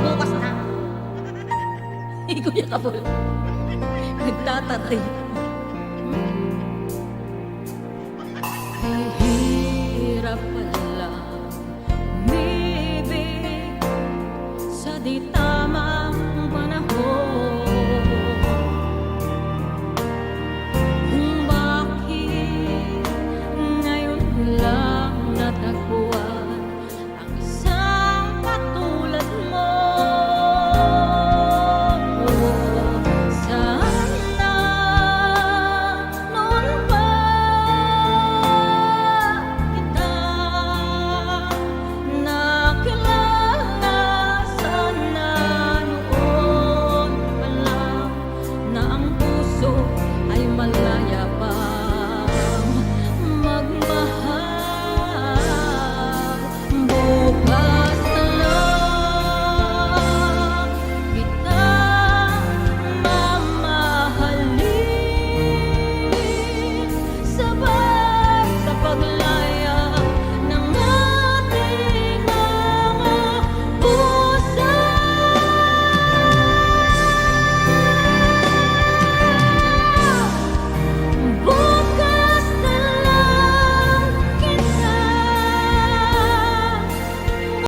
bukas na. Eh, Kuya Kabul. Nagtatati. Hirap pala umibig sa di tayo